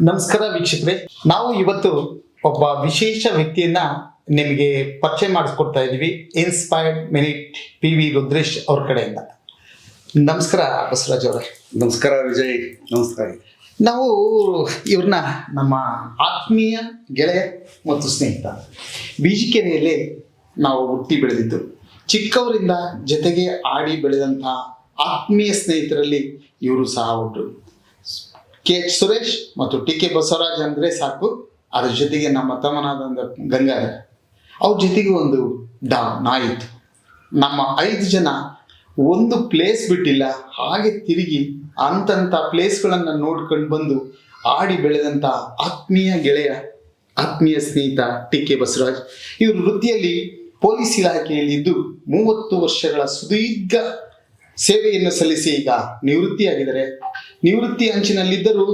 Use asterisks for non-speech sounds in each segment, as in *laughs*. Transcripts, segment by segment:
ನಮಸ್ಕಾರ ವೀಕ್ಷಕರೇ. ನಾವು ಇವತ್ತು ಒಬ್ಬ ವಿಶೇಷ ವ್ಯಕ್ತಿಯನ್ನ ನಿಮಗೆ ಪರಿಚಯ ಮಾಡಿಸ್ಕೊಡ್ತಾ ಇದ್ದೀವಿ inspired minute P V Rudresh ಅವ್ರ ಕಡೆಯಿಂದ. ನಮಸ್ಕಾರ ಬಸವರಾಜ್ ಅವರೇ. ನಮಸ್ಕಾರ ವಿಜಯ್ ನಮಸ್ಕಾರ. ನಾವು ಇವ್ರನ್ನ ನಮ್ಮ ಆತ್ಮೀಯ ಗೆಳೆಯ ಮತ್ತು ಸ್ನೇಹಿತ ಬೀಜಿಕೆರೆಯಲ್ಲಿ ನಾವು ಹುಟ್ಟಿ ಬೆಳೆದಿದ್ದು. ಚಿಕ್ಕವರಿಂದ ಜೊತೆಗೆ ಆಡಿ ಬೆಳೆದಂತಹ ಆತ್ಮೀಯ ಸ್ನೇಹಿತರಲ್ಲಿ ಇವರು ಸಹ ಒಟ್ಟು ಕೆ ಎಚ್ ಸುರೇಶ್ ಮತ್ತು ಟಿ ಕೆ ಬಸವರಾಜ್ ಅಂದರೆ ಸಾಕು. ಅದ್ರ ಜೊತೆಗೆ ನಮ್ಮ ತಮ್ಮನಾದ ಗಂಗಾಧರ್. ಅವ್ರ ಜೊತೆಗೆ ಒಂದು ಡಾ, ನಾಯಿತು. ನಮ್ಮ ಐದು ಜನ ಒಂದು ಪ್ಲೇಸ್ ಬಿಟ್ಟಿಲ್ಲ, ಹಾಗೆ ತಿರುಗಿ ಅಂತಂಥ ಪ್ಲೇಸ್ಗಳನ್ನು ನೋಡ್ಕೊಂಡು ಬಂದು ಆಡಿ ಬೆಳೆದಂಥ ಆತ್ಮೀಯ ಗೆಳೆಯ, ಆತ್ಮೀಯ ಸ್ನೇಹಿತ ಟಿ ಕೆ ಬಸವರಾಜ್. ಇವರು ವೃತ್ತಿಯಲ್ಲಿ ಪೊಲೀಸ್ ಇಲಾಖೆಯಲ್ಲಿ ಇದ್ದು ಮೂವತ್ತು ವರ್ಷಗಳ ಸುದೀರ್ಘ ಸೇವೆಯನ್ನು ಸಲ್ಲಿಸಿ ಈಗ ನಿವೃತ್ತಿಯಾಗಿದ್ದಾರೆ. ನಿವೃತ್ತಿ ಅಂಚಿನಲ್ಲಿದ್ದರೂ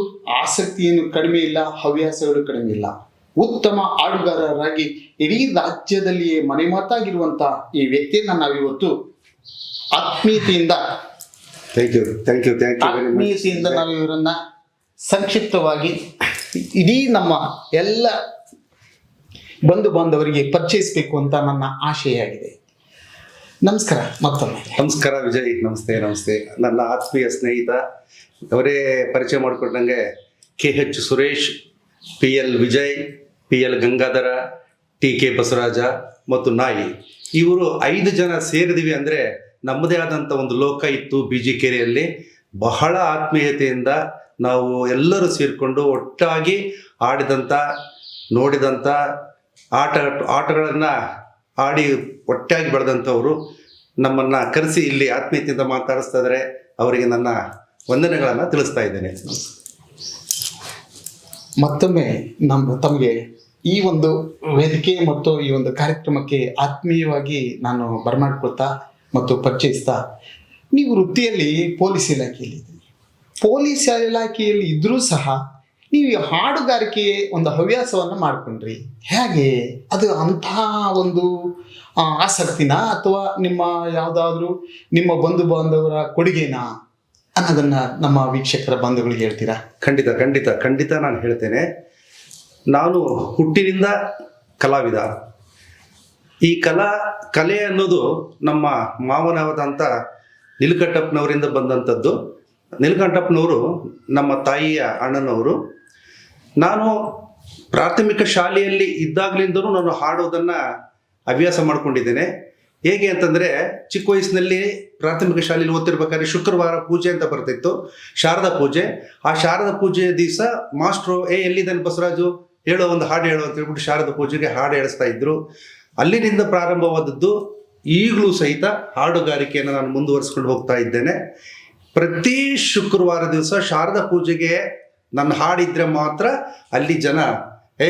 ಆಸಕ್ತಿಯನ್ನು ಕಡಿಮೆ ಇಲ್ಲ ಹವ್ಯಾಸಗಳು ಕಡಿಮೆ ಇಲ್ಲ. ಉತ್ತಮ ಆಡುಗಾರರಾಗಿ ಇಡೀ ರಾಜ್ಯದಲ್ಲಿಯೇ ಮನೆಮಾತಾಗಿರುವಂತ ಈ ವ್ಯಕ್ತಿಯನ್ನ ನಾವಿವತ್ತು ಆತ್ಮೀಯತೆಯಿಂದ thank you thank you thank you ಆತ್ಮೀಯತೆಯಿಂದ ನಾವು ಇವರನ್ನ ಸಂಕ್ಷಿಪ್ತವಾಗಿ ಇಡೀ ನಮ್ಮ ಎಲ್ಲ ಬಂಧು ಬಾಂಧವರಿಗೆ ಪರಿಚಯಿಸಬೇಕು ಅಂತ ನನ್ನ ಆಶಯ ಆಗಿದೆ ನಮಸ್ಕಾರ, ಮತ್ತೊಮ್ಮೆ. ನಮಸ್ಕಾರ ವಿಜಯ್, ನಮಸ್ತೆ ನಮಸ್ತೆ. ನನ್ನ ಆತ್ಮೀಯ ಸ್ನೇಹಿತ, ಅವರೇ ಪರಿಚಯ ಮಾಡಿಕೊಂಡಂಗೆ K H Suresh, P L Vijay, P L Gangadhara, T K Basavaraja ಮತ್ತು ನಾಯಿ. ಇವರು ಐದು ಜನ ಸೇರಿದಿವಿ ಅಂದರೆ ನಮ್ಮದೇ ಆದಂಥ ಒಂದು ಲೋಕ ಇತ್ತು ಬಿ ಜಿ ಕೆರೆಯಲ್ಲಿ. ಬಹಳ ಆತ್ಮೀಯತೆಯಿಂದ ನಾವು ಎಲ್ಲರೂ ಸೇರಿಕೊಂಡು ಒಟ್ಟಾಗಿ ಆಡಿದಂಥ ನೋಡಿದಂಥ ಆಟ, ಆಟಗಳನ್ನು ಆಡಿ ಒಟ್ಟಾಗಿ ಬೆಳೆದಂಥವರು ನಮ್ಮನ್ನು ಕರೆಸಿ ಇಲ್ಲಿ ಆತ್ಮೀಯತೆಯಿಂದ ಮಾತಾಡಿಸ್ತಾ ಇದ್ದಾರೆ. ಅವರಿಗೆ ನನ್ನ ವಂದನೆಗಳನ್ನು ತಿಳಿಸ್ತಾ ಇದ್ದೇನೆ. ಮತ್ತೊಮ್ಮೆ ನಮ್ಮ ತಮಗೆ ಈ ಒಂದು ವೇದಿಕೆ ಮತ್ತು ಈ ಒಂದು ಕಾರ್ಯಕ್ರಮಕ್ಕೆ ಆತ್ಮೀಯವಾಗಿ ನಾನು ಬರಮಾಡ್ಕೊಳ್ತಾ ಮತ್ತು ಪರಿಚಯಿಸ್ತಾ, ನೀವು ವೃತ್ತಿಯಲ್ಲಿ ಪೊಲೀಸ್ ಇಲಾಖೆಯಲ್ಲಿ ಪೊಲೀಸ್ ಇಲಾಖೆಯಲ್ಲಿ ಇದ್ದರೂ ಸಹ ನೀವು ಈ ಹಾಡುಗಾರಿಕೆ ಒಂದು ಹವ್ಯಾಸವನ್ನು ಮಾಡ್ಕೊಂಡ್ರಿ. ಹೇಗೆ? ಅದು ಅಂತಹ ಒಂದು ಆಸಕ್ತಿನ ಅಥವಾ ನಿಮ್ಮ ಯಾವುದಾದ್ರೂ ನಿಮ್ಮ ಬಂಧು ಬಾಂಧವರ ಕೊಡುಗೆನಾ ಅನ್ನೋದನ್ನ ನಮ್ಮ ವೀಕ್ಷಕರ ಬಂಧುಗಳಿಗೆ ಹೇಳ್ತೀರಾ? ಖಂಡಿತ ಖಂಡಿತ ಖಂಡಿತ ನಾನು ಹೇಳ್ತೇನೆ. ನಾನು ಹುಟ್ಟಿನಿಂದ ಕಲಾವಿದ. ಈ ಕಲಾ, ಕಲೆ ಅನ್ನೋದು ನಮ್ಮ ಮಾವನವಾದಂಥ ನಿಲಕಂಠಪ್ಪನವರಿಂದ ಬಂದಂಥದ್ದು. ನಿಲ್ಕಂಠಪ್ಪನವರು ನಮ್ಮ ತಾಯಿಯ ಅಣ್ಣನವರು. ನಾನು ಪ್ರಾಥಮಿಕ ಶಾಲೆಯಲ್ಲಿ ಇದ್ದಾಗಲಿಂದನೂ ನಾನು ಹಾಡೋದನ್ನು ಅಭ್ಯಾಸ ಮಾಡ್ಕೊಂಡಿದ್ದೇನೆ. ಹೇಗೆ ಅಂತಂದರೆ, ಚಿಕ್ಕ ವಯಸ್ಸಿನಲ್ಲಿ ಪ್ರಾಥಮಿಕ ಶಾಲೆಯಲ್ಲಿ ಓದ್ತಿರ್ಬೇಕಾದ್ರೆ ಶುಕ್ರವಾರ ಪೂಜೆ ಅಂತ ಬರ್ತಿತ್ತು, ಶಾರದಾ ಪೂಜೆ. ಆ ಶಾರದಾ ಪೂಜೆಯ ದಿವಸ ಮಾಸ್ಟ್ರು, ಏ ಎಲ್ಲಿದ್ದಾನೆ ಬಸವರಾಜು? ಹೇಳೋ, ಒಂದು ಹಾಡು ಹೇಳು ಅಂತ ಹೇಳ್ಬಿಟ್ಟು ಶಾರದಾ ಪೂಜೆಗೆ ಹಾಡು ಹೇಳಿಸ್ತಾ ಇದ್ರು. ಅಲ್ಲಿನಿಂದ ಪ್ರಾರಂಭವಾದದ್ದು ಈಗಲೂ ಸಹಿತ ಹಾಡುಗಾರಿಕೆಯನ್ನು ನಾನು ಮುಂದುವರಿಸ್ಕೊಂಡು ಹೋಗ್ತಾ ಇದ್ದೇನೆ. ಪ್ರತಿ ಶುಕ್ರವಾರ ದಿವಸ ಶಾರದಾ ಪೂಜೆಗೆ ನನ್ನ ಹಾಡಿದ್ರೆ ಮಾತ್ರ ಅಲ್ಲಿ ಜನ, ಏ,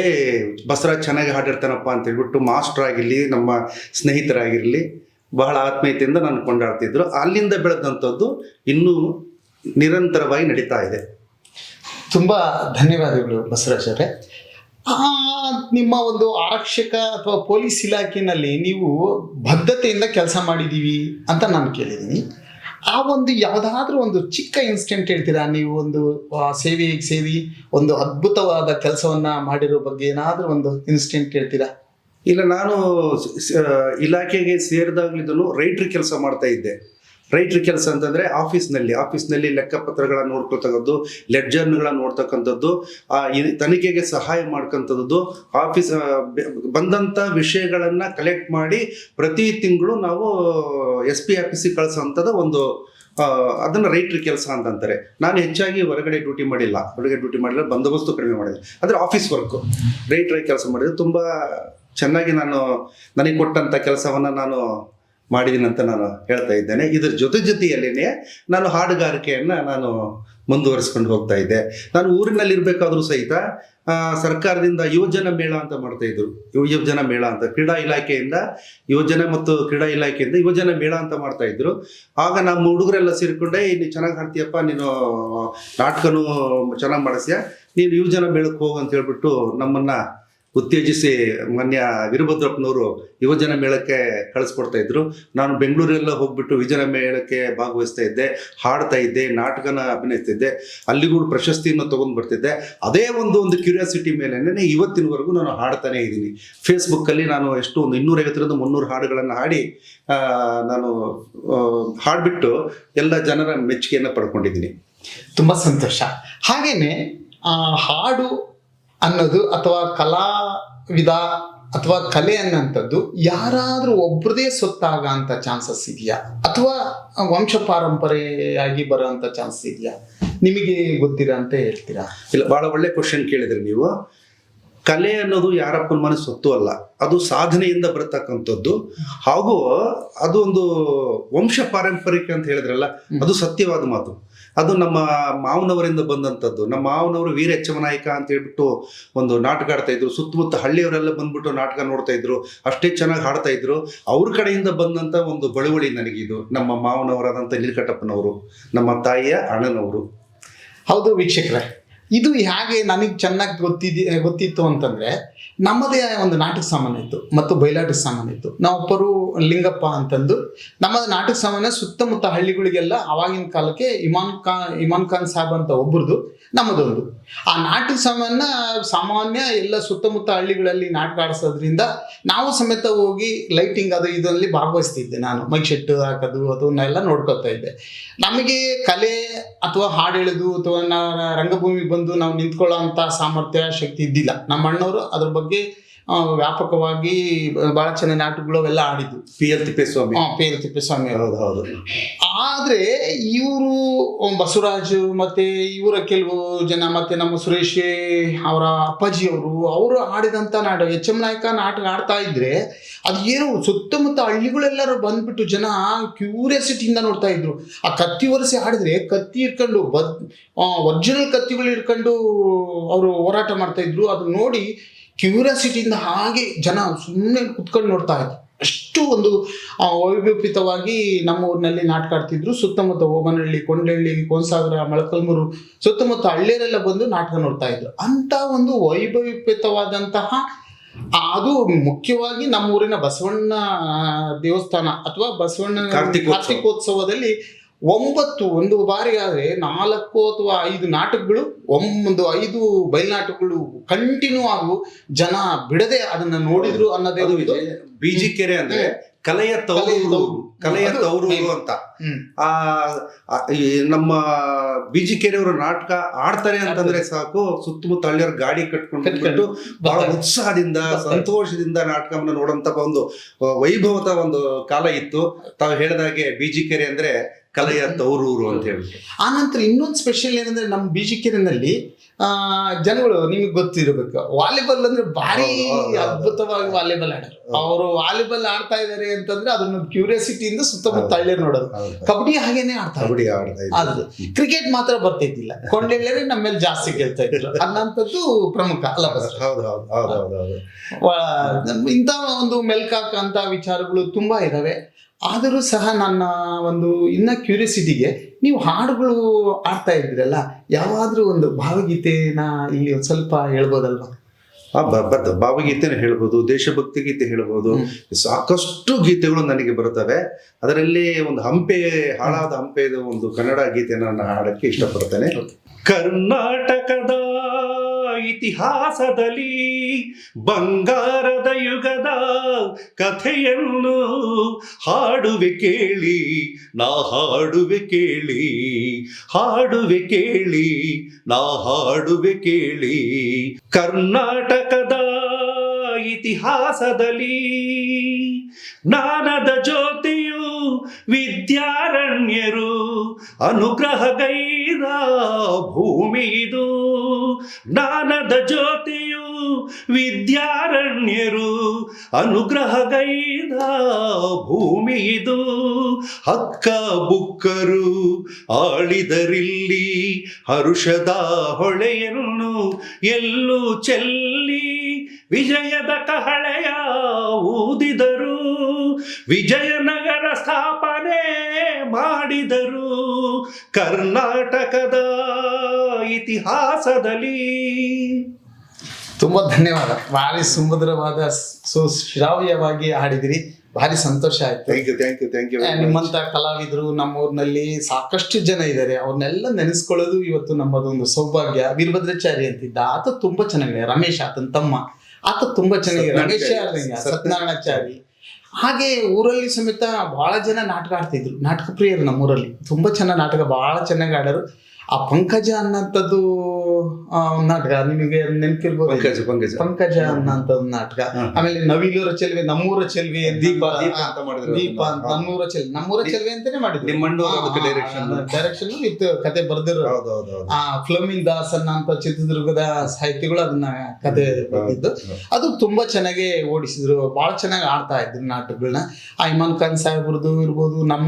ಬಸವರಾಜ್ ಚೆನ್ನಾಗಿ ಹಾಡಿರ್ತಾನಪ್ಪ ಅಂತ ಹೇಳ್ಬಿಟ್ಟು ಮಾಸ್ಟರ್ ಆಗಿರಲಿ, ನಮ್ಮ ಸ್ನೇಹಿತರಾಗಿರಲಿ, ಬಹಳ ಆತ್ಮೀಯತೆಯಿಂದ ನಾನು ಕೊಂಡಾಡ್ತಿದ್ರು. ಅಲ್ಲಿಂದ ಬೆಳೆದಂಥದ್ದು ಇನ್ನೂ ನಿರಂತರವಾಗಿ ನಡೀತಾ ಇದೆ. ತುಂಬ ಧನ್ಯವಾದಗಳು ಬಸವರಾಜ್ ಅವರೇ. ನಿಮ್ಮ ಒಂದು ಆರಕ್ಷಕ ಅಥವಾ ಪೊಲೀಸ್ ಇಲಾಖೆಯಲ್ಲಿ ನೀವು ಬದ್ಧತೆಯಿಂದ ಕೆಲಸ ಮಾಡಿದ್ದೀವಿ ಅಂತ ನಾನು ಕೇಳಿದ್ದೀನಿ. ಆ ಒಂದು ಯಾವುದಾದ್ರೂ ಒಂದು ಚಿಕ್ಕ ಇನ್ಸ್ಟೆಂಟ್ ಹೇಳ್ತೀರಾ? ನೀವು ಒಂದು ಸೇವೆಗೆ ಸೇರಿ ಒಂದು ಅದ್ಭುತವಾದ ಕೆಲಸವನ್ನ ಮಾಡಿರೋ ಬಗ್ಗೆ ಏನಾದರೂ ಒಂದು ಇನ್ಸ್ಟೆಂಟ್ ಹೇಳ್ತೀರಾ? ಇಲ್ಲ, ನಾನು ಇಲಾಖೆಗೆ ಸೇರಿದಾಗ್ಲಿದ್ದನು ರೈಟ್ರಿ ಕೆಲಸ ಮಾಡ್ತಾ ಇದ್ದೆ. ರೈಟ್ರಿ ಕೆಲಸ ಅಂತಂದ್ರೆ ಆಫೀಸ್ನಲ್ಲಿ ಆಫೀಸ್ನಲ್ಲಿ ಲೆಕ್ಕಪತ್ರಗಳ ನೋಡ್ಕೊಳ್ತಕ್ಕಂಥದ್ದು ಲೆಡ್ಜರ್ಗಳನ್ನ ನೋಡ್ತಕ್ಕಂಥದ್ದು, ಆ ತನಿಖೆಗೆ ಸಹಾಯ ಮಾಡ್ಕೊಂಥದ್ದು, ಆಫೀಸ್ ಬಂದಂತ ವಿಷಯಗಳನ್ನ ಕಲೆಕ್ಟ್ ಮಾಡಿ ಪ್ರತಿ ತಿಂಗಳು ನಾವು, ಎಸ್ ಪಿ ಆಫೀಸಿಗೆ ಕಳಿಸೋಂಥದ್ದು ಒಂದು ಅದನ್ನ ರೈಟ್ರಿ ಕೆಲಸ ಅಂತ ಅಂತಾರೆ ನಾನು ಹೆಚ್ಚಾಗಿ ಹೊರಗಡೆ ಡ್ಯೂಟಿ ಮಾಡಿಲ್ಲ. ಹೊರಗಡೆ ಡ್ಯೂಟಿ ಮಾಡಿಲ್ಲ ಬಂದೋಬಸ್ತು ಕಡಿಮೆ ಮಾಡಿದೆ. ಅಂದರೆ ಆಫೀಸ್ ವರ್ಕು ರೈಟ್ರಾಗಿ ಕೆಲಸ ಮಾಡಿದ್ರೆ ತುಂಬ ಚೆನ್ನಾಗಿ ನಾನು ನನಗೆ ಕೊಟ್ಟಂಥ ಕೆಲಸವನ್ನು ನಾನು ಮಾಡಿದ್ದೀನಿ ಅಂತ ನಾನು ಹೇಳ್ತಾ ಇದ್ದೇನೆ. ಇದ್ರ ಜೊತೆ ಜೊತೆಯಲ್ಲಿನೇ ನಾನು ಹಾಡುಗಾರಿಕೆಯನ್ನು ನಾನು ಮುಂದುವರಿಸ್ಕೊಂಡು ಹೋಗ್ತಾ ಇದ್ದೆ. ನಾನು ಊರಿನಲ್ಲಿ ಇರಬೇಕಾದ್ರೂ ಸಹಿತ ಸರ್ಕಾರದಿಂದ ಯುವಜನ ಮೇಳ ಅಂತ ಮಾಡ್ತಾ ಇದ್ರು. ಯುವ ಯುವಜನ ಮೇಳ ಅಂತ, ಕ್ರೀಡಾ ಇಲಾಖೆಯಿಂದ ಯುವಜನ ಮತ್ತು ಕ್ರೀಡಾ ಇಲಾಖೆಯಿಂದ ಯುವಜನ ಮೇಳ ಅಂತ ಮಾಡ್ತಾ ಇದ್ರು. ಆಗ ನಮ್ಮ ಹುಡುಗರೆಲ್ಲ ಸೇರಿಕೊಂಡೆ ನೀನು ಚೆನ್ನಾಗಿ ಹಾಡ್ತೀಯಪ್ಪ, ನೀನು ನಾಟಕನೂ ಚೆನ್ನಾಗಿ ಮಾಡಿಸ್ಯಾ? ನೀನು ಯುವಜನ ಮೇಳಕ್ಕೆ ಹೋಗು ಅಂತ ಹೇಳ್ಬಿಟ್ಟು ನಮ್ಮನ್ನ ಉತ್ತೇಜಿಸಿ ಮೊನ್ನೆ ವೀರಭದ್ರಪ್ಪನವರು ಯುವಜನ ಮೇಳಕ್ಕೆ ಕಳಿಸ್ಕೊಡ್ತಾ ಇದ್ರು. ನಾನು ಬೆಂಗಳೂರೆಲ್ಲ ಹೋಗ್ಬಿಟ್ಟು ಯುವಜನ ಮೇಳಕ್ಕೆ ಭಾಗವಹಿಸ್ತಾ ಇದ್ದೆ, ಹಾಡ್ತಾ ಇದ್ದೆ, ನಾಟಕನ ಅಭಿನಯಿಸ್ತಿದ್ದೆ ಅಲ್ಲಿಗೂ ಪ್ರಶಸ್ತಿಯನ್ನು ತಗೊಂಡು ಬರ್ತಿದ್ದೆ. ಅದೇ ಒಂದು ಒಂದು ಕ್ಯೂರಿಯಾಸಿಟಿ ಮೇಲೆ ಇವತ್ತಿನವರೆಗೂ ನಾನು ಹಾಡ್ತಾನೆ ಇದ್ದೀನಿ. ಫೇಸ್ಬುಕ್ಕಲ್ಲಿ ನಾನು ಎಷ್ಟು ಒಂದು ಇನ್ನೂರೈವತ್ತರಿಂದ ಮುನ್ನೂರು ಹಾಡುಗಳನ್ನು ಹಾಡಿ ನಾನು ಹಾಡ್ಬಿಟ್ಟು ಎಲ್ಲ ಜನರ ಮೆಚ್ಚುಗೆಯನ್ನು ಪಡ್ಕೊಂಡಿದ್ದೀನಿ. ತುಂಬ ಸಂತೋಷ. ಹಾಗೇನೆ ಹಾಡು ಅನ್ನೋದು ಅಥವಾ ಕಲಾ ವಿಧ ಅಥವಾ ಕಲೆ ಅನ್ನಂಥದ್ದು ಯಾರಾದರೂ ಒಬ್ಬರದೇ ಸೊತ್ತಾಗ ಅಂತ ಚಾನ್ಸಸ್ ಇದೆಯಾ? ಅಥವಾ ವಂಶ ಪಾರಂಪರೆಯಾಗಿ ಬರೋಂಥ ಚಾನ್ಸ್ ಇದೆಯಾ? ನಿಮಗೆ ಗೊತ್ತಿರ ಅಂತ ಹೇಳ್ತೀರಾ? ಇಲ್ಲ, ಬಹಳ ಒಳ್ಳೆ ಕ್ವಶನ್ ಕೇಳಿದ್ರಿ ನೀವು. ಕಲೆ ಅನ್ನೋದು ಯಾರಪ್ಪನ ಮನೆ ಸೊತ್ತು ಅಲ್ಲ. ಅದು ಸಾಧನೆಯಿಂದ ಬರತಕ್ಕಂಥದ್ದು. ಹಾಗೂ ಅದು ಒಂದು ವಂಶ ಪಾರಂಪರಿಕ ಅಂತ ಹೇಳಿದ್ರಲ್ಲ ಅದು ಸತ್ಯವಾದ ಮಾತು. ಅದು ನಮ್ಮ ಮಾವನವರಿಂದ ಬಂದಂಥದ್ದು. ನಮ್ಮ ಮಾವನವರು ವೀರ ನಾಯಕ ಅಂತ ಹೇಳ್ಬಿಟ್ಟು ಒಂದು ನಾಟಕ ಆಡ್ತಾ ಇದ್ರು. ಸುತ್ತಮುತ್ತ ಹಳ್ಳಿಯವರೆಲ್ಲ ಬಂದ್ಬಿಟ್ಟು ನಾಟಕ ನೋಡ್ತಾ ಇದ್ರು. ಅಷ್ಟೇ ಚೆನ್ನಾಗಿ ಹಾಡ್ತಾ ಇದ್ರು. ಅವ್ರ ಕಡೆಯಿಂದ ಬಂದಂತ ಒಂದು ಬಳುವಳಿ ನನಗಿದು. ನಮ್ಮ ಮಾವನವರಾದಂಥ ನೀಲಕಂಠಪ್ಪನವರು ನಮ್ಮ ತಾಯಿಯ ಅಣ್ಣನವರು. ಹೌದು ವೀಕ್ಷಕರೇ. ಇದು ಹೇಗೆ ನನಗೆ ಚೆನ್ನಾಗಿ ಗೊತ್ತಿದೆ ಗೊತ್ತಿತ್ತು ಅಂತಂದ್ರೆ, ನಮ್ಮದೇ ಒಂದು ನಾಟಕ ಸಾಮಾನು ಇತ್ತು ಮತ್ತು ಬಯಲಾಟ ಸಾಮಾನು ಇತ್ತು. ನಾವೊಬ್ಬರು ಲಿಂಗಪ್ಪ ಅಂತಂದು ನಮ್ಮ ನಾಟಕ ಸಾಮಾನ್ಯ ಸುತ್ತಮುತ್ತ ಹಳ್ಳಿಗಳಿಗೆಲ್ಲ ಅವಾಗಿನ ಕಾಲಕ್ಕೆ ಇಮಾನ್ ಖಾನ್ ಇಮಾನ್ ಖಾನ್ ಸಾಹೇಬ್ ಅಂತ ಒಬ್ಬರದು ನಮ್ಮದೊಂದು. ಆ ನಾಟಕ ಸಾಮಾನ್ಯ ಸಾಮಾನ್ಯ ಎಲ್ಲ ಸುತ್ತಮುತ್ತ ಹಳ್ಳಿಗಳಲ್ಲಿ ನಾಟಕ ಆಡಿಸೋದ್ರಿಂದ ನಾವು ಸಮೇತ ಹೋಗಿ ಲೈಟಿಂಗ್ ಅದು ಇದರಲ್ಲಿ ಭಾಗವಹಿಸ್ತಿದ್ದೆ ನಾನು. ಮೈ ಶೆಟ್ಟು ಹಾಕೋದು ಅದನ್ನೆಲ್ಲ ನೋಡ್ಕೊತಾ ಇದ್ದೆ. ನಮಗೆ ಕಲೆ ಅಥವಾ ಹಾಡು ಹೇಳೋದು ಅಥವಾ ರಂಗಭೂಮಿಗೆ ಬಂದು ನಾವು ನಿಂತ್ಕೊಳ್ಳೋ ಅಂತ ಸಾಮರ್ಥ್ಯ ಶಕ್ತಿ ಇದ್ದಿಲ್ಲ. ನಮ್ಮ ಅಣ್ಣವರು ಅದ್ರ ಬಗ್ಗೆ ವ್ಯಾಪಕವಾಗಿ ಬಹಳ ಚೆನ್ನಾಗಿ ನಾಟಕಗಳು ಅವೆಲ್ಲ ಆಡಿದ್ದು. P L Thippeswamy. ಹಾ ಪಿ ಎಲ್ ತಿಪ್ಪೇಸ್ವಾಮಿ ಅವರು. ಹೌದು ಹೌದು. ಆದ್ರೆ ಇವರು ಬಸವರಾಜು ಮತ್ತೆ ಇವರ ಕೆಲವು ಜನ ಮತ್ತೆ ನಮ್ಮ ಸುರೇಶ್ ಅವರ ಅಪ್ಪಾಜಿ ಅವರು ಅವರು ಆಡಿದಂತ ನಾಟಕ ಎಚ್ ಎಂ ನಾಯಕ ನಾಟಕ ಆಡ್ತಾ ಇದ್ರೆ ಅದು ಏನು ಸುತ್ತಮುತ್ತ ಹಳ್ಳಿಗಳೆಲ್ಲರೂ ಬಂದ್ಬಿಟ್ಟು ಜನ ಕ್ಯೂರಿಯಾಸಿಟಿಯಿಂದ ನೋಡ್ತಾ ಇದ್ರು. ಆ ಕತ್ತಿ ಒರೆಸಿ ಆಡಿದ್ರೆ ಕತ್ತಿ ಇಟ್ಕೊಂಡು ಬದ್ ಒರಿಜಿನಲ್ ಕತ್ತಿಗಳು ಇಟ್ಕೊಂಡು ಅವರು ಹೋರಾಟ ಮಾಡ್ತಾ ಇದ್ರು. ಅದನ್ನ ನೋಡಿ ಕ್ಯೂರಿಯಾಸಿಟಿಯಿಂದ ಹಾಗೆ ಜನ ಸುಮ್ಮನೆ ಕುತ್ಕೊಂಡು ನೋಡ್ತಾ ಇದ್ರು. ಅಷ್ಟು ಒಂದು ಆ, ವೈಭವೀತವಾಗಿ ನಮ್ಮ ಊರಿನಲ್ಲಿ ನಾಟಕ ಆಡ್ತಿದ್ರು. ಸುತ್ತಮುತ್ತ ಓಮನಹಳ್ಳಿ ಕೊಂಡಹಳ್ಳಿ ಕೋನ್ಸಾಗರ ಮಳಕಲ್ಮೂರು ಸುತ್ತಮುತ್ತ ಹಳ್ಳಿಯರೆಲ್ಲ ಬಂದು ನಾಟಕ ನೋಡ್ತಾ ಇದ್ರು. ಅಂತ ಒಂದು ವೈಭವೀಪಿತವಾದಂತಹ ಅದು ಮುಖ್ಯವಾಗಿ ನಮ್ಮ ಊರಿನ ಬಸವಣ್ಣ ದೇವಸ್ಥಾನ ಅಥವಾ ಬಸವಣ್ಣ ಕಾರ್ತಿಕೋತ್ಸವದಲ್ಲಿ ಒಂಬತ್ತು ಒಂದು ಬಾರಿ ಆದರೆ ನಾಲ್ಕು ಅಥವಾ ಐದು ನಾಟಕಗಳು ಒಂದು ಐದು ಬಯಲ್ನಾಟಕಗಳು ಕಂಟಿನ್ಯೂ ಆಗು ಜನ ಬಿಡದೆ ಅದನ್ನ ನೋಡಿದ್ರು ಅನ್ನೋದೇ ಇದೆ. ಬಿಜಿ ಕೆರೆ ಅಂದ್ರೆ ಕಲೆಯ ತವರು. ಕಲೆಯ ತವರು ಅಂತ. ಆ ನಮ್ಮ ಬಿಜಿ ನಮ್ಮ ಬೀಜಿಕೆರೆಯವರು ನಾಟಕ ಆಡ್ತಾರೆ ಅಂತಂದ್ರೆ ಸಾಕು. ಸುತ್ತಮುತ್ತ ಹಳ್ಳಿಯವ್ರ ಗಾಡಿ ಕಟ್ಕೊಂಡು ಬಹಳ ಉತ್ಸಾಹದಿಂದ ಸಂತೋಷದಿಂದ ನಾಟಕವನ್ನು ನೋಡುವಂತ ಒಂದು ವೈಭವದ ಒಂದು ಕಾಲ ಇತ್ತು. ತಾವು ಹೇಳಿದಾಗೆ ಬೀಜಿಕೆರೆ ಅಂದ್ರೆ ಕಲೆಯ ತವರೂರು ಅಂತ ಹೇಳಿ ಆನಂತರ ಇನ್ನೊಂದು ಸ್ಪೆಷಲ್ ಏನಂದ್ರೆ ನಮ್ಮ ಬೀಜಿಕೆರೆನಲ್ಲಿ ಆ ಜನಗಳು ನಿಮಗೆ ಗೊತ್ತಿರಬೇಕು. ವಾಲಿಬಾಲ್ ಅಂದ್ರೆ ಭಾರಿ. ಅದ್ಭುತವಾಗಿ ವಾಲಿಬಾಲ್ ಆಡೋರು. ಅವರು ವಾಲಿಬಾಲ್ ಆಡ್ತಾ ಇದಾರೆ ಅಂತಂದ್ರೆ ಅದನ್ನ ಕ್ಯೂರಿಯಾಸಿಟಿಯಿಂದ ಸುತ್ತಮುತ್ತ ಹೌದು. ಹಳ್ಳಿ ನೋಡೋದು. ಕಬಡ್ಡಿ ಹಾಗೇನೆ ಆಡ್ತಾ ಕಬಡ್ಡಿ ಆಡ್ತಾ ಅದು. ಇದ್ರು ಕ್ರಿಕೆಟ್ ಮಾತ್ರ ಬರ್ತಿದ್ದಿಲ್ಲ ಕೊಂಡೆಳ್ಳರೆ ನಮ್ಮ ಮೇಲೆ ಜಾಸ್ತಿ ಕೇಳ್ತಾ ಇದ್ರು. ಅನ್ನಂಥದ್ದು ಪ್ರಮುಖ ಅಲ್ಲ ಬಸ್ ಹೌದು ಹೌದು ಹೌದು ಹೌದು ಹೌದು. ವ- ಇಂಥ ಒಂದು ಮೆಲ್ಕಾಕಂತ ವಿಚಾರಗಳು ತುಂಬಾ ಇದಾವೆ. ಆದರೂ ಸಹ ನನ್ನ ಒಂದು ಇನ್ನ ಕ್ಯೂರಿಯಾಸಿಟಿಗೆ ನೀವು ಹಾಡುಗಳು ಆಡ್ತಾ ಇದ್ರಲ್ಲ ಯಾವಾದ್ರೂ ಒಂದು ಭಾವಗೀತೆನ ಇಲ್ಲಿ ಒಂದು ಸ್ವಲ್ಪ ಹೇಳ್ಬೋದಲ್ವಾ? ಭಾವಗೀತೆನ ಹೇಳ್ಬೋದು ದೇಶಭಕ್ತಿ ಗೀತೆ ಹೇಳ್ಬೋದು ಸಾಕಷ್ಟು ಗೀತೆಗಳು ನನಗೆ ಬರುತ್ತವೆ. ಅದರಲ್ಲಿ ಒಂದು ಹಂಪೆ ಹಾಳಾದ ಹಂಪೆದ ಒಂದು ಕನ್ನಡ ಗೀತೆಯನ್ನು ನಾನು ಹಾಡಕ್ಕೆ ಇಷ್ಟಪಡ್ತೇನೆ. ಕರ್ನಾಟಕದ ಇತಿಹಾಸದಲ್ಲಿ ಬಂಗಾರದ ಯುಗದ ಕಥೆಯನ್ನು ಹಾಡುವೆ ಕೇಳಿ, ನಾ ಹಾಡುವೆ ಕೇಳಿ ಹಾಡುವೆ ಕೇಳಿ, ನಾ ಹಾಡುವೆ ಕೇಳಿ. ಕರ್ನಾಟಕದ ಇತಿಹಾಸದಲ್ಲಿ ಜ್ಞಾನದ ಜ್ಯೋತಿಯು ವಿದ್ಯಾರಣ್ಯರು ಅನುಗ್ರಹಗೈದ ಭೂಮಿ ಇದು ಜ್ಞಾನದ ಜ್ಯೋತಿಯು, ವಿದ್ಯಾರಣ್ಯರು ಅನುಗ್ರಹಗೈದ ಭೂಮಿ ಇದು ಹಕ್ಕ ಬುಕ್ಕರು ಆಳಿದರಿಲ್ಲಿ, ಹರುಷದ ಹೊಳೆಯನ್ನು ಎಲ್ಲೂ ಚೆಲ್ಲಿ, ವಿಜಯದ ಕಹಳೆಯ ಊದಿದರು, ವಿಜಯನಗರ ಸ್ಥಾಪನೆ ಮಾಡಿದರು. ಕರ್ನಾಟಕದ ಇತಿಹಾಸದಲ್ಲಿ. ತುಂಬಾ ಧನ್ಯವಾದ. ಭಾರಿ ಸುಮಧುರವಾದ ಸುಶ್ರಾವ್ಯವಾಗಿ ಹಾಡಿದಿರಿ. ಭಾರಿ ಸಂತೋಷ ಆಯ್ತು. Thank you thank you thank you ಆ, ನಿಮ್ಮಂತ ಕಲಾವಿದರು ನಮ್ಮ ಊರಿನಲ್ಲಿ ಸಾಕಷ್ಟು ಜನ ಇದ್ದಾರೆ. ಅವ್ರನ್ನೆಲ್ಲ ನೆನೆಸ್ಕೊಳ್ಳೋದು ಇವತ್ತು ನಮ್ಮದೊಂದು ಸೌಭಾಗ್ಯ. ವೀರಭದ್ರಾಚಾರಿ ಅಂತಿದ್ದ. ಆತ ತುಂಬಾ ಚೆನ್ನಾಗಿದೆ. ರಮೇಶ್ ಆತನ ತಮ್ಮ. ಆತ ತುಂಬಾ ಚೆನ್ನಾಗಿದೆ. ರಮೇಶ್ ಸತ್ಯನಾರಾಯಣಾಚಾರಿ. ಹಾಗೆ ಊರಲ್ಲಿ ಸಮೇತ ಬಹಳ ಜನ ನಾಟಕ ಆಡ್ತಿದ್ರು. ನಾಟಕ ಪ್ರಿಯರು ನಮ್ಮೂರಲ್ಲಿ. ತುಂಬಾ ಚೆನ್ನಾಗಿ ನಾಟಕ, ಬಹಳ ಚೆನ್ನಾಗಿ ಆಡೋರು. ಆ ಪಂಕಜ ಅನ್ನಂಥದ್ದು ನಾಟಕ ನಿಮಗೆ ನೆನಪಿರ್ಬೋದು. ಪಂಕಜ ಪಂಕಜ. ಪಂಕಜ ಅನ್ನಂತ ಒಂದು ನಾಟಕ. ಆಮೇಲೆ ನವಿಲೂರ ಚೆಲ್ವೆ ನಮ್ಮೂರ ಚೆಲ್ವೆ ದೀಪ ದೀಪ ಅಂತ ಮಾಡಿದ್ರು ದೀಪ ಅಂತ ನಮ್ಮೂರ ಚೆಲ್ವೆ ನಮ್ಮೂರ ಚೆಲ್ವೆ ಅಂತಾನೆ ಮಾಡಿದ್ರು. ನಿಮ್ಮ ಡೈರೆಕ್ಷನ್ ಡೈರೆಕ್ಷನ್ ಇತ್ತು ಕತೆ ಬರ್ದಿರೋ ಆ ಫ್ಲಮಿನ್ ದಾಸ್ ಅನ್ನಂತ ಚಿತ್ರದುರ್ಗದ ಸಾಹಿತಿಗಳು ಅದನ್ನ ಕತೆ ಬಂದಿದ್ದು ಅದು ತುಂಬಾ ಚೆನ್ನಾಗಿ ಓಡಿಸಿದ್ರು. ಬಹಳ ಚೆನ್ನಾಗಿ ಆಡ್ತಾ ಇದ್ರು ನಾಟಕಗಳನ್ನ ಆ ಇಮಾನ್ ಖಾನ್ ಸಾಹೇಬ್ರದ್ದು ಇರ್ಬೋದು ನಮ್ಮ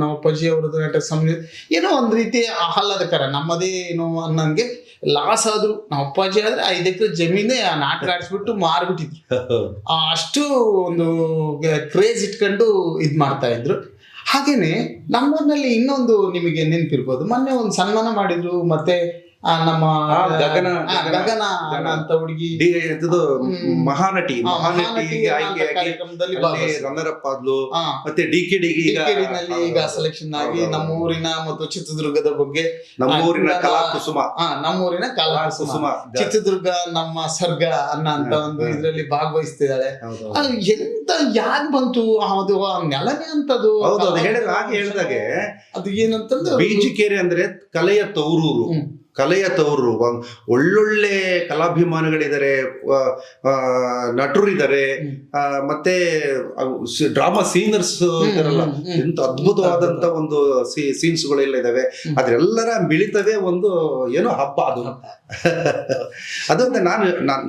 ನಮ್ಮ ಅಪ್ಪಾಜಿ ಅವ್ರದ್ದು ನಾಟಕ ಸಂಬಂಧ ಏನೋ ಒಂದ್ ರೀತಿ ಆಹ್ಲಾದಕರ ನಮ್ಮದೇ ಏನೋ ಅನ್ನಂಗೆ ಲಾಸ್ ಆದ್ರು ನಮ್ಮ ಅಪ್ಪಾಜಿ ಆದ್ರೆ ಐದು ಎಕರೆ ಜಮೀನೇ ಆ ನಾಟಕ ಆಡಿಸ್ಬಿಟ್ಟು ಮಾರ್ಬಿಟ್ಟಿದ್ರು ಅಷ್ಟು ಒಂದು ಕ್ರೇಜ್ ಇಟ್ಕೊಂಡು ಇದ್ ಮಾಡ್ತಾ ಇದ್ರು. ಹಾಗೇನೆ, ನಮ್ಮೂರಿನಲ್ಲಿ ಇನ್ನೊಂದು ನಿಮಗೆ ನೆನಪಿರ್ಬೋದು. ಮೊನ್ನೆ ಒಂದು ಸನ್ಮಾನ ಮಾಡಿದ್ರು, ಮತ್ತೆ ನಮ್ಮ ಆ, ಗಗನ- ಗಗನ-. ಅಂತ ಹುಡುಗಿ. ಮಹಾನಟಿ ಮಹಾನಟಿಗೆ ಮಹಾನಟಿ ಆಯ್ಕೆಯಾಗಿ ರನ್ನರ್ ಅಪ್ ಆದ್ಲು. ಮತ್ತೆ ಡಿ ಕೆ ಡಿ ಈಗ ಸೆಲೆಕ್ಷನ್ ಆಗಿ ನಮ್ಮೂರಿನ ಮತ್ತು ಚಿತ್ರದುರ್ಗದ ಬಗ್ಗೆ ನಮ್ಮೂರಿನ ಕಲಾ ಕುಸುಮ. ನಮ್ಮೂರಿನ ಕಲಾ ಕುಸುಮ. ಚಿತ್ರದುರ್ಗ ನಮ್ಮ ಸ್ವರ್ಗ ಅನ್ನ ಅಂತ ಒಂದು ಇದರಲ್ಲಿ ಭಾಗವಹಿಸ್ತಿದ್ದಾಳೆ. ಎಂತ ಯಾಕ್ ಬಂತು? ಅದು ನೆಲನೇ ಅಂತದು. ಹೌದು ಅದು ಹೇಳಿದ ಹಾಗೆ ಹೇಳಿದಾಗೆ. ಅದು ಏನಂತಂದ್ರೆ ಬೀಜಿಕೆರೆ ಅಂದ್ರೆ ಕಲೆಯ ತವರೂರು. ಹ್ಮ್. ಕಲೆಯ ತವರು ಒಳ್ಳೊಳ್ಳೆ ಕಲಾಭಿಮಾನಿಗಳಿದ್ದಾರೆ ಆ, ಆ, ನಟರು ಇದ್ದಾರೆ ಆ, ಮತ್ತೆ ಡ್ರಾಮಾ ಸೀನರ್ಸ್ ಇದಾರಲ್ಲ. ಎಂತ ಅದ್ಭುತವಾದಂತ ಒಂದು ಸೀನ್ಸ್ ಗಳೆಲ್ಲ ಇದಾವೆ. ಅದ್ರೆಲ್ಲರ ಮಿಳಿತವೇ ಒಂದು ಏನೋ ಹಬ್ಬ ಅದು. *laughs* ಅದೊಂದು ನಾನು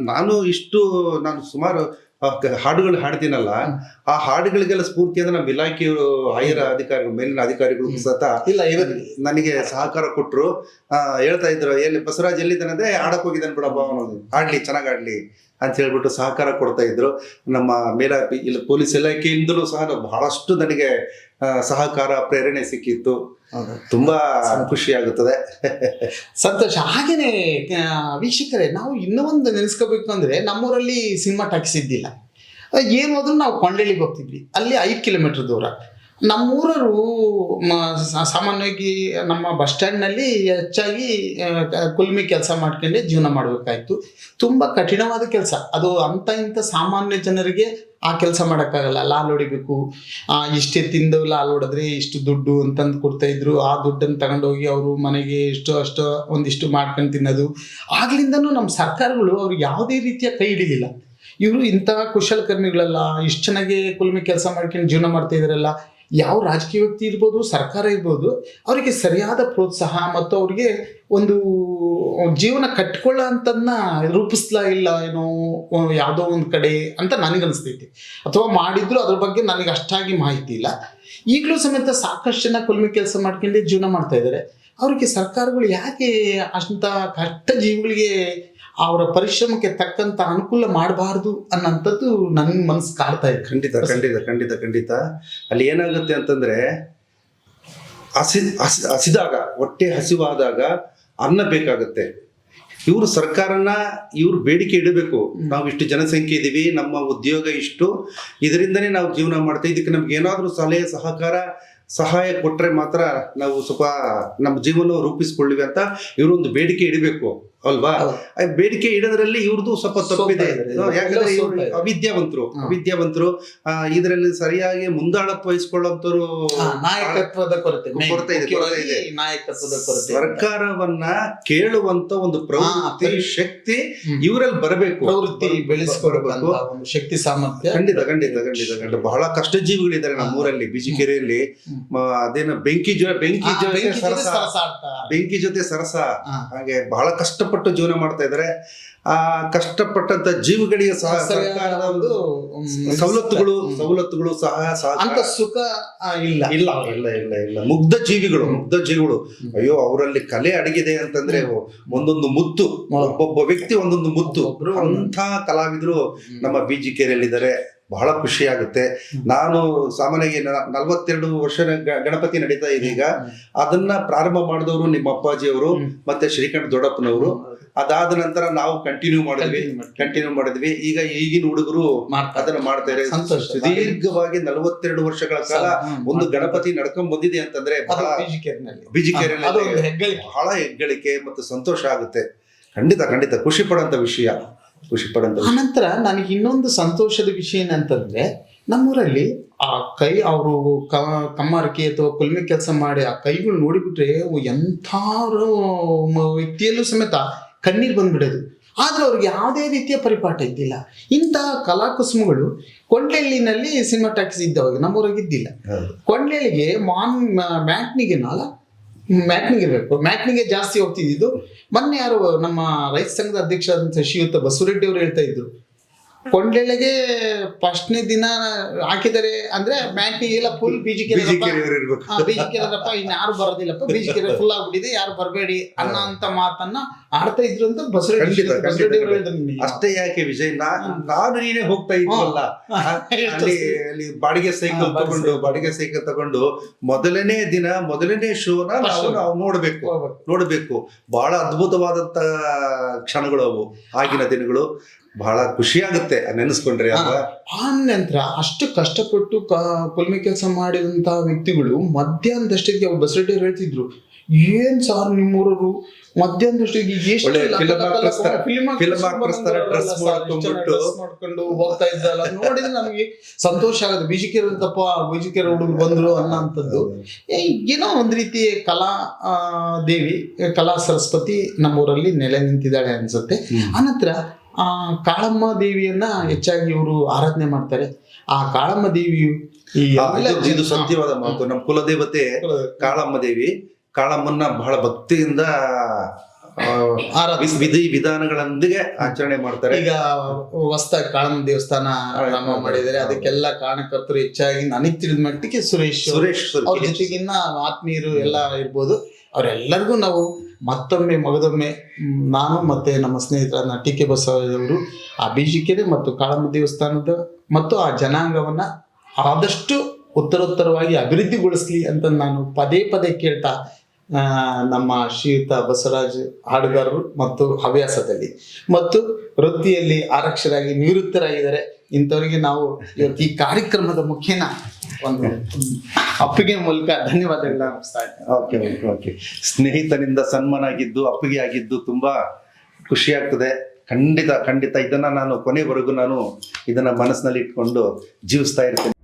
ನಾನು ಇಷ್ಟು ನಾನು ಸುಮಾರು ಹಾಡುಗಳು ಹಾಡ್ತೀನಲ್ಲ. ಆ ಹಾಡುಗಳಿಗೆಲ್ಲ ಸ್ಫೂರ್ತಿ ಅಂದ್ರೆ ನಮ್ಮ ಇಲಾಖೆಯವರು ಹೈಯರ್ ಅಧಿಕಾರಿಗಳು ಮೇಲಿನ ಅಧಿಕಾರಿಗಳು. ಸತ ಇಲ್ಲ ಇವತ್ತು ನನಗೆ ಸಹಕಾರ ಕೊಟ್ರು ಆ, ಹೇಳ್ತಾ ಇದ್ರು ಎಲ್ಲಿ ಬಸವರಾಜ್ ಎಲ್ಲಿದ್ದಾನೆ ಆಡಕ್ ಹೋಗಿದ್ದಾನೆ ಬಿಡಪ್ಪ ಅವನು ಆಡ್ಲಿ ಚೆನ್ನಾಗ್ ಆಡ್ಲಿ ಅಂತ ಹೇಳ್ಬಿಟ್ಟು ಸಹಕಾರ ಕೊಡ್ತಾ ಇದ್ರು. ನಮ್ಮ ಮೇಲ ಇಲ್ಲಿ ಪೊಲೀಸ್ ಇಲಾಖೆಯಿಂದಲೂ ಸಹ ಬಹಳಷ್ಟು ನನಗೆ ಸಹಕಾರ ಪ್ರೇರಣೆ ಸಿಕ್ಕಿತ್ತು. ತುಂಬಾ ಖುಷಿ ಆಗುತ್ತದೆ. ಸಂತೋಷ. ಹಾಗೇನೆ ವೀಕ್ಷಕರೇ ನಾವು ಇನ್ನೂ ಒಂದು ನೆನೆಸ್ಕೋಬೇಕು ಅಂದ್ರೆ ನಮ್ಮೂರಲ್ಲಿ ಸಿನಿಮಾ ಟಾಕ್ಸ್ ಇದ್ದಿಲ್ಲ. ಆ, ಏನು ಹೋದ್ರು ನಾವು ಕೊಂಡಳ್ಳಿಗೆ ಹೋಗ್ತಿದ್ವಿ. ಅಲ್ಲಿ ಐದು ಕಿಲೋಮೀಟರ್ ದೂರ. ನಮ್ಮೂರರು ಸಾಮಾನ್ಯವಾಗಿ ನಮ್ಮ ಬಸ್ ಸ್ಟ್ಯಾಂಡ್ನಲ್ಲಿ ಹೆಚ್ಚಾಗಿ ಕುಲ್ಮಿ ಕೆಲಸ ಮಾಡ್ಕೊಂಡೆ ಜೀವನ ಮಾಡಬೇಕಾಯ್ತು. ತುಂಬ ಕಠಿಣವಾದ ಕೆಲಸ. ಅದು ಅಂತ ಇಂಥ ಸಾಮಾನ್ಯ ಜನರಿಗೆ ಆ ಕೆಲಸ ಮಾಡೋಕ್ಕಾಗಲ್ಲ. ಲಾಲ್ ಹೊಡಿಬೇಕು. ಇಷ್ಟೇ ತಿಂದು ಲಾಲ್ ಹೊಡೆದ್ರೆ ಇಷ್ಟು ದುಡ್ಡು ಅಂತಂದು ಕೊಡ್ತಾ ಇದ್ರು. ಆ ದುಡ್ಡನ್ನು ತಗೊಂಡೋಗಿ ಅವರು ಮನೆಗೆ ಇಷ್ಟು ಅಷ್ಟು ಒಂದಿಷ್ಟು ಮಾಡ್ಕೊಂಡು ತಿನ್ನೋದು. ಆಗ್ಲಿಂದನೂ ನಮ್ಮ ಸರ್ಕಾರಗಳು ಅವ್ರು ಯಾವುದೇ ರೀತಿಯ ಕೈ ಹಿಡಿದಿಲ್ಲ ಇವರು ಇಂತಹ ಕುಶಲಕರ್ಮಿಗಳಲ್ಲ, ಇಷ್ಟು ಚೆನ್ನಾಗಿ ಕುಲ್ಮಿ ಕೆಲಸ ಮಾಡ್ಕೊಂಡು ಜೀವನ ಮಾಡ್ತಾ ಇದಾರಲ್ಲ. ಯಾವ ರಾಜಕೀಯ ವ್ಯಕ್ತಿ ಇರ್ಬೋದು, ಸರ್ಕಾರ ಇರ್ಬೋದು, ಅವರಿಗೆ ಸರಿಯಾದ ಪ್ರೋತ್ಸಾಹ ಮತ್ತು ಅವರಿಗೆ ಒಂದು ಜೀವನ ಕಟ್ಕೊಳ್ಳೋ ಅಂತದನ್ನ ರೂಪಿಸ್ಲಾ ಇಲ್ಲ ಏನೋ ಯಾವುದೋ ಒಂದು ಕಡೆ ಅಂತ ನನಗನ್ಸ್ತೈತಿ ಅಥವಾ ಮಾಡಿದ್ರು ಅದ್ರ ಬಗ್ಗೆ ನನಗೆ ಅಷ್ಟಾಗಿ ಮಾಹಿತಿ ಇಲ್ಲ. ಈಗಲೂ ಸಮೇತ ಸಾಕಷ್ಟು ಜನ ಕುಲ್ಮಿ ಕೆಲಸ ಮಾಡ್ಕೊಂಡೇ ಜೀವನ ಮಾಡ್ತಾ ಇದ್ದಾರೆ. ಅವರಿಗೆ ಸರ್ಕಾರಗಳು ಯಾಕೆ ಅಷ್ಟ ಕಷ್ಟ ಜೀವಿಗಳಿಗೆ ಅವರ ಪರಿಶ್ರಮಕ್ಕೆ ತಕ್ಕಂತ ಅನುಕೂಲ ಮಾಡಬಾರ್ದು ಅನ್ನೋಂಥದ್ದು ನನ್ನ ಮನಸ್ಸು ಕಾಡ್ತಾ ಇದೆ. ಖಂಡಿತ ಖಂಡಿತ ಖಂಡಿತ ಖಂಡಿತ. ಅಲ್ಲಿ ಏನಾಗುತ್ತೆ ಅಂತಂದ್ರೆ ಹಸಿ ಹಸಿ ಹಸಿದಾಗ ಹೊಟ್ಟೆ ಹಸಿವಾದಾಗ ಅನ್ನ ಬೇಕಾಗುತ್ತೆ. ಇವರು ಸರ್ಕಾರನ ಇವ್ರು ಬೇಡಿಕೆ ಇಡಬೇಕು. ನಾವು ಇಷ್ಟು ಜನಸಂಖ್ಯೆ ಇದೀವಿ ನಮ್ಮ ಉದ್ಯೋಗ ಇಷ್ಟು ಇದರಿಂದನೇ ನಾವು ಜೀವನ ಮಾಡ್ತೀವಿ. ಇದಕ್ಕೆ ನಮ್ಗೆ ಏನಾದರೂ ಸಲಹೆ ಸಹಕಾರ ಸಹಾಯ ಕೊಟ್ಟರೆ ಮಾತ್ರ ನಾವು ಸ್ವಲ್ಪ ನಮ್ಮ ಜೀವನ ರೂಪಿಸ್ಕೊಳ್ಳಿವೆ ಅಂತ ಇವರೊಂದು ಬೇಡಿಕೆ ಇಡಬೇಕು. ಅಲ್ವಾ? ಬೇಡಿಕೆ ಇಡೋದ್ರಲ್ಲಿ ಇವ್ರದ್ದು ಸ್ವಲ್ಪ ತಪ್ಪಿದೆ. ಯಾಕಂದ್ರೆ ಇವ್ರು ಅವಿದ್ಯಾವಂತರು ಅವಿದ್ಯಾವಂತರು. ಇದರಲ್ಲಿ ಸರಿಯಾಗಿ ಮುಂದಾಳಪ್ಪ ವಹಿಸ್ಕೊಳ್ಳೋಂಥವ್ರು ನಾಯಕತ್ವದ ಕೊರತೆ. ಕೊರತೆ ಇದೆ, ನಾಯಕತ್ವದ ಸರ್ಕಾರವನ್ನ ಕೇಳುವಂತ ಒಂದು ಪ್ರವೃತ್ತಿ ಶಕ್ತಿ. ಇವರಲ್ಲಿ ಬರಬೇಕು. ಪ್ರವೃತ್ತಿ ಬೆಳೆಸಿಕೊಡಬೇಕು ಶಕ್ತಿ ಸಾಮರ್ಥ್ಯ. ಖಂಡಿತ ಖಂಡಿತ ಖಂಡಿತ ಖಂಡಿತ. ಬಹಳ ಕಷ್ಟ ಜೀವಿಗಳಿದ್ದಾರೆ ನಮ್ಮೂರಲ್ಲಿ ಬಿಜಿಕೆರೆಯಲ್ಲಿ. ಅದೇನ ಬೆಂಕಿ ಜೊತೆ ಬೆಂಕಿ ಜೊತೆ ಸರಸ. ಸರಸ ಬೆಂಕಿ ಜೊತೆ ಸರಸ. ಹಾಗೆ ಬಹಳ ಕಷ್ಟಪಟ್ಟು ಜೀವನ ಮಾಡ್ತಾ ಇದ್ದಾರೆ. ಆ ಕಷ್ಟಪಟ್ಟಂತ ಜೀವಿಗಳಿಗೆ ಸಹ ಸರ್ಕಾರದ ಒಂದು ಸವಲತ್ತುಗಳು ಸವಲತ್ತುಗಳು ಸಹ ಅಂತ ಸುಖ ಇಲ್ಲ. ಇಲ್ಲ ಇಲ್ಲ ಇಲ್ಲ ಇಲ್ಲ. ಮುಗ್ಧ ಜೀವಿಗಳು ಮುಗ್ಧ ಜೀವಿಗಳು. ಅಯ್ಯೋ ಅವರಲ್ಲಿ ಕಲೆ ಅಡಗಿದೆ ಅಂತಂದ್ರೆ ಒಂದೊಂದು ಮುತ್ತು. ಒಬ್ಬೊಬ್ಬ ವ್ಯಕ್ತಿ ಒಂದೊಂದು ಮುತ್ತು. ಅಂತ ಕಲಾವಿದರು ನಮ್ಮ ಬಿಜಿಕೆರೆಯಲ್ಲಿದ್ದಾರೆ ಬಹಳ ಖುಷಿ ಆಗುತ್ತೆ ನಾನು ಸಾಮಾನ್ಯವಾಗಿ ನಲ್ವತ್ತೆರಡು ವರ್ಷ ಗ- ಗಣಪತಿ ನಡೀತಾ ಇದೆ ಈಗ. ಅದನ್ನ ಪ್ರಾರಂಭ ಮಾಡಿದವರು ನಿಮ್ಮ ಅಪ್ಪಾಜಿಯವರು ಅವರು ಮತ್ತೆ ಶ್ರೀಕಂಠ ದೊಡ್ಡಪ್ಪನವರು. ಅದಾದ ನಂತರ ನಾವು ಕಂಟಿನ್ಯೂ ಮಾಡಿದ್ವಿ ಕಂಟಿನ್ಯೂ ಮಾಡಿದ್ವಿ. ಈಗ ಈಗಿನ ಹುಡುಗರು. ಅದನ್ನ ಮಾಡ್ತಾರೆ. ಸಂತೋಷ. ಸುದೀರ್ಘವಾಗಿ ನಲವತ್ತೆರಡು ವರ್ಷಗಳ ಕಾಲ ಒಂದು ಗಣಪತಿ ನಡ್ಕೊಂಡ್ ಬಂದಿದೆ ಅಂತಂದ್ರೆ ಬಹಳ ಹೆಗ್ಗಳಿಕೆ. ಮತ್ತು ಸಂತೋಷ ಆಗುತ್ತೆ. ಖಂಡಿತ ಖಂಡಿತ. ಖುಷಿ ಪಡೋಂತ ವಿಷಯ. ಖುಷಿ ಪಡೋಂತ ಅನಂತರ ಆನಂತರ ನನಗೆ ಇನ್ನೊಂದು ಸಂತೋಷದ ವಿಷಯ ಏನಂತಂದ್ರೆ ನಮ್ಮೂರಲ್ಲಿ ಆ ಕೈ ಅವರು ಕಮ್ಮಾರಿಕೆ ಅಥವಾ ಕುಲ್ಮೆ ಕೆಲಸ ಮಾಡಿ ಆ ಕೈಗಳು ನೋಡಿಬಿಟ್ರೆ ಎಂಥ ಎಂಥಾರು ವ್ಯಕ್ತಿಯಲ್ಲೂ ಸಮೇತ ಕಣ್ಣೀರು ಬಂದ್ಬಿಡೋದು. ಆದ್ರೆ ಅವ್ರಿಗೆ ಯಾವುದೇ ರೀತಿಯ ಪರಿಪಾಠ ಇದ್ದಿಲ್ಲ. ಇಂತಹ ಕಲಾಕುಸುಮಗಳು ಕೊಂಡ್ಲೆಳ್ಳಿನಲ್ಲಿ ಸಿನಿಮಾ ಟ್ಯಾಕ್ಸ್ ಇದ್ದವಾಗ ನಮ್ಮೂರಾಗ ಇದ್ದಿಲ್ಲ. ಹೌದು. ಕೊಂಡ್ಲೆಳಿಗೆ ಮಾನ್ ಮ್ಯಾಟ್ನಿಗೆ ನಾಲ ಮ್ಯಾಟ್ನಿಗೆ ಇರಬೇಕು. ಮ್ಯಾಟ್ನಿಗೆ ಜಾಸ್ತಿ ಹೋಗ್ತಿದ್ದು ಮೊನ್ನೆ ಯಾರು ನಮ್ಮ ರೈತ ಸಂಘದ ಅಧ್ಯಕ್ಷರಾದಂಥ ಶ್ರೀಯುತ ಬಸವರೆಡ್ಡಿ ಅವರು ಹೇಳ್ತಾ ಇದ್ರು. ಕೊಂಡ್ಲೆಳೆಗೆ ಫಸ್ಟ್ನೇ ದಿನ ಹಾಕಿದರೆ ಅಂದ್ರೆ ಮ್ಯಾಟ್ನಿಗೆ ಎಲ್ಲ ಫುಲ್ ಬೀಜಿ ಇರ್ಬೇಕು. ಬೀಜಿಕೆರಪ್ಪ ಇನ್ನು ಯಾರು ಬರೋದಿಲ್ಲಪ್ಪ. ಬೀಜಿಕೆರೆ ಫುಲ್ ಆಗ್ಬಿಟ್ಟಿದೆ ಯಾರು ಬರಬೇಡಿ ಅನ್ನೋ ಅಂತ ಮಾತನ್ನ ಆಡ್ತಾ ಇದ್ರು ಅಂತ. ಹೇಳಿದ್ರು. ಅಷ್ಟೇ ಯಾಕೆ ವಿಜಯ್ ನಾ ನಾನು ನೀನೇ ಹೋಗ್ತಾ ಇದ್ವಲ್ಲ? ಅಲ್ಲಿ ಬಾಡಿಗೆ ಸೈಕಲ್ ತಗೊಂಡು. ಬಾಡಿಗೆ ಸೈಕಲ್ ತಗೊಂಡು ಮೊದಲನೇ ದಿನ ಮೊದಲನೇ ಶೋನ ನಾವು ನೋಡ್ಬೇಕು. ನೋಡ್ಬೇಕು. ಬಹಳ ಅದ್ಭುತವಾದಂತ ಕ್ಷಣಗಳು ಅವು. ಆಗಿನ ದಿನಗಳು. ಬಹಳ ಖುಷಿ ಆಗುತ್ತೆ ನೆನೆಸ್ಕೊಂಡ್ರೆ ಆ ನಂತರ ಅಷ್ಟು ಕಷ್ಟಪಟ್ಟು ಕೊಲ್ಮೆ ಕುಲ್ಮೆ ಕೆಲಸ ಮಾಡಿದಂತಹ ವ್ಯಕ್ತಿಗಳು ಮಧ್ಯಾಹ್ನದಷ್ಟೇ ಅವ್ರು ಬಸರೆಡ್ಡಿ ಹೇಳ್ತಿದ್ರು ಏನ್ ಸಾರ್ ನಿಮ್ಮೂರರು ಎಷ್ಟು. ಇಷ್ಟು dress ಮಾಡ್ಕೊಂಡು ಹೋಗ್ತಾ ಇದ್ದಲ್ಲ ನೋಡಿದ್ರೆ ನಮಗೆ ಸಂತೋಷ ಆಗುತ್ತೆ. ಬೀಜಿಕೆರೆ ತಪ್ಪ ಬೀಜಿಕೆರೆ ಹುಡುಗರು ಬಂದ್ರು ಅನ್ನೋಂಥದ್ದು ಏ, ಏನೋ ಒಂದ್ ರೀತಿ ಕಲಾ ಆ, ದೇವಿ ಕಲಾ ಸರಸ್ವತಿ ನಮ್ಮೂರಲ್ಲಿ ನೆಲೆ ನಿಂತಿದ್ದಾಳೆ ಅನ್ಸುತ್ತೆ. ಅನಂತರ ಆನಂತರ ಆ ಕಾಳಮ್ಮ ದೇವಿಯನ್ನ ಹೆಚ್ಚಾಗಿ ಇವರು ಆರಾಧನೆ ಮಾಡ್ತಾರೆ. ಆ ಕಾಳಮ್ಮ ದೇವಿಯು ಈ ಇದು ಸತ್ಯವಾದ ಮಾತು. ನಮ್ಮ ಕುಲದೇವತೆ. ಕಾಳಮ್ಮ ದೇವಿ. ಕಾಳಮ್ಮನ್ನ ಬಹಳ ಭಕ್ತಿಯಿಂದ. ವಿಧಿ ವಿಧಾನಗಳೊಂದಿಗೆ ಆಚರಣೆ ಮಾಡ್ತಾರೆ. ಈಗ ಹೊಸದಾಗಿ ಕಾಳಮ್ಮ ದೇವಸ್ಥಾನ ಪ್ರಾರಂಭ ಮಾಡಿದರೆ ಅದಕ್ಕೆಲ್ಲ ಕಾರಣಕರ್ತರು ಹೆಚ್ಚಾಗಿ ನನಗೆ ತಿಳಿದ ಮಟ್ಟಿಗೆ ಸುರೇಶ್ ಸುರೇಶ್. ಅವ್ರ ಜೊತೆಗಿನ್ನ ಆತ್ಮೀಯರು ಎಲ್ಲ ಇರ್ಬೋದು. ಅವರೆಲ್ಲರಿಗೂ ನಾವು ಮತ್ತೊಮ್ಮೆ ಮಗದೊಮ್ಮೆ ನಾನು ಮತ್ತೆ ನಮ್ಮ ಸ್ನೇಹಿತರಾದ ಟಿ ಕೆ ಬಸವರಾಜವರು ಆ ಬೀಜಿಕೆರೆ ಮತ್ತು ಕಾಳಮ್ಮ ದೇವಸ್ಥಾನದ ಮತ್ತು ಆ ಜನಾಂಗವನ್ನ ಆದಷ್ಟು ಉತ್ತರೋತ್ತರವಾಗಿ ಅಭಿವೃದ್ಧಿಗೊಳಿಸ್ಲಿ ಅಂತ ನಾನು ಪದೇ ಪದೇ ಕೇಳ್ತಾ ನಮ್ಮ ಶ್ರೀಯುತ ಬಸವರಾಜ್ ಹಾಡುಗಾರರು ಮತ್ತು ಹವ್ಯಾಸದಲ್ಲಿ. ಮತ್ತು ವೃತ್ತಿಯಲ್ಲಿ ಆರಕ್ಷರಾಗಿ ನಿವೃತ್ತರಾಗಿದ್ದಾರೆ. ಇಂಥವರಿಗೆ ನಾವು ಇವತ್ತು ಈ ಕಾರ್ಯಕ್ರಮದ ಮುಖ್ಯನ ಒಂದು ಅಪ್ಪಿಗೆ ಮೂಲಕ ಧನ್ಯವಾದಗಳನ್ನ ಓಕೆ ಓಕೆ ಓಕೆ ಸ್ನೇಹಿತನಿಂದ ಸನ್ಮಾನ ಆಗಿದ್ದು ಅಪ್ಪಿಗೆ ಆಗಿದ್ದು ತುಂಬಾ ಖುಷಿ ಆಗ್ತದೆ. ಖಂಡಿತ ಖಂಡಿತ ಇದನ್ನ ನಾನು ಕೊನೆವರೆಗೂ ನಾನು ಇದನ್ನ ಮನಸ್ಸಿನಲ್ಲಿ ಇಟ್ಕೊಂಡು ಜೀವಿಸ್ತಾ ಇರ್ತೇನೆ.